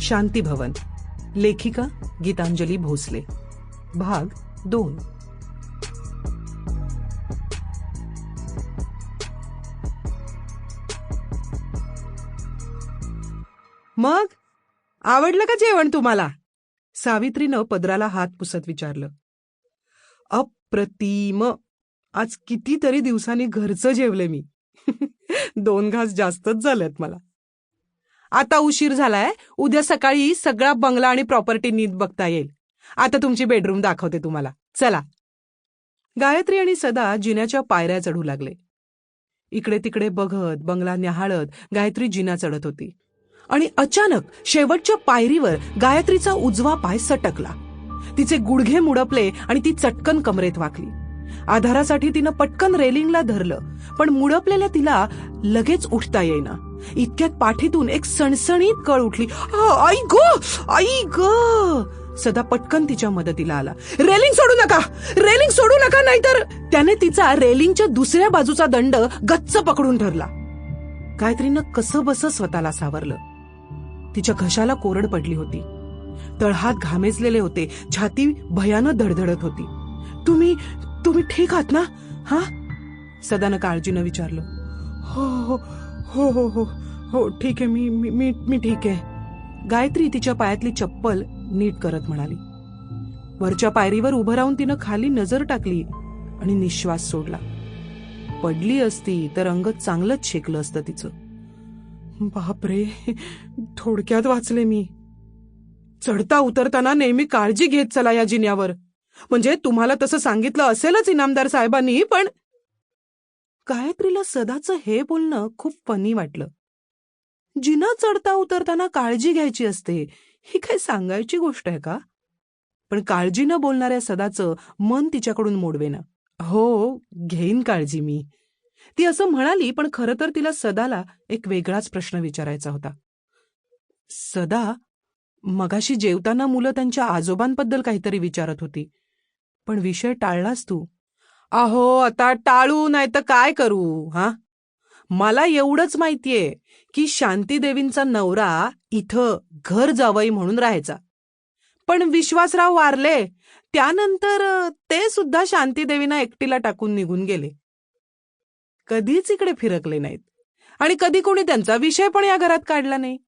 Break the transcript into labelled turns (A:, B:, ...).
A: शांती भवन. लेखिका गीतांजली भोसले. भाग दोन. मग? आवडलं का जेवण तुम्हाला? सावित्रीनं पदराला हात पुसत विचारलं. अप्रतिम. आज कितीतरी दिवसांनी घरचं जेवले मी. दोन घास जास्तच झालेत मला. आता उशीर झालाय. उद्या सकाळी सगळा बंगला आणि प्रॉपर्टी नीट बघता येईल. आता तुमची बेडरूम दाखवते तुम्हाला. चला. गायत्री आणि सदा जिन्याच्या पायऱ्या चढू लागले. इकडे तिकडे बघत बंगला न्याहाळत गायत्री जिना चढत होती. आणि अचानक शेवटच्या पायरीवर गायत्रीचा उजवा पाय सटकला. तिचे गुडघे मुडपले आणि ती चटकन कमरेत वाकली. आधारासाठी तिनं पटकन रेलिंगला धरलं पण मुडपलेल्या तिला लगेच उठता येईना. इतक्यात पाठीतून एक सणसणीत कळ उठली. आई ग आई ग. सदा पटकन तिच्या मदतीला आला. रेलिंग सोडू नका रेलिंग सोडू नका नाहीतर. त्याने तिचा रेलिंगच्या दुसऱ्या बाजूचा दंड गच्च पकडून ठरला गायत्रीनं कसं बस स्वतःला सावरलं. तिच्या घशाला कोरड पडली होती. तळहात घामेजलेले होते छाती भयानं धडधडत होती. तुम्ही तुम्ही ठीक आहात ना? हा? सदानं काळजीनं विचारलं. हो हो हो हो हो हो ठीक आहे मी मी मी मी ठीक आहे. गायत्री तिच्या पायातली चप्पल नीट करत म्हणाली. वरच्या पायरीवर उभं राहून तिनं खाली नजर टाकली आणि निश्वास सोडला. पडली असती तर अंग चांगलंच शेकलं असतं तिचं. बापरे थोडक्यात वाचले मी. चढता उतरताना नेहमी काळजी घेत चला या जिन्यावर. म्हणजे तुम्हाला तसं सांगितलं असेलच इनामदार साहेबांनी पण गायत्रीला सदाचं हे बोलणं खूप फनी वाटलं. जिना चढता उतरताना काळजी घ्यायची असते ही काय सांगायची गोष्ट आहे का? पण काळजी न बोलणाऱ्या सदाचं मन तिच्याकडून मोडवेना. हो घेईन काळजी मी. ती असं म्हणाली पण खरं तर तिला सदाला एक वेगळाच प्रश्न विचारायचा होता. सदा मगाशी जेवताना मुलं त्यांच्या आजोबांबद्दल काहीतरी विचारत होती. पण विषय टाळलास तू. अहो आता टाळू नाही तर काय करू हा? मला एवढंच माहितीये की शांतीदेवींचा नवरा इथं घर जावई म्हणून राहायचा. पण विश्वासराव वारले त्यानंतर ते सुद्धा शांतीदेवींना एकटीला टाकून निघून गेले. कधीच इकडे फिरकले नाहीत. आणि कधी कोणी त्यांचा विषय पण या घरात काढला नाही.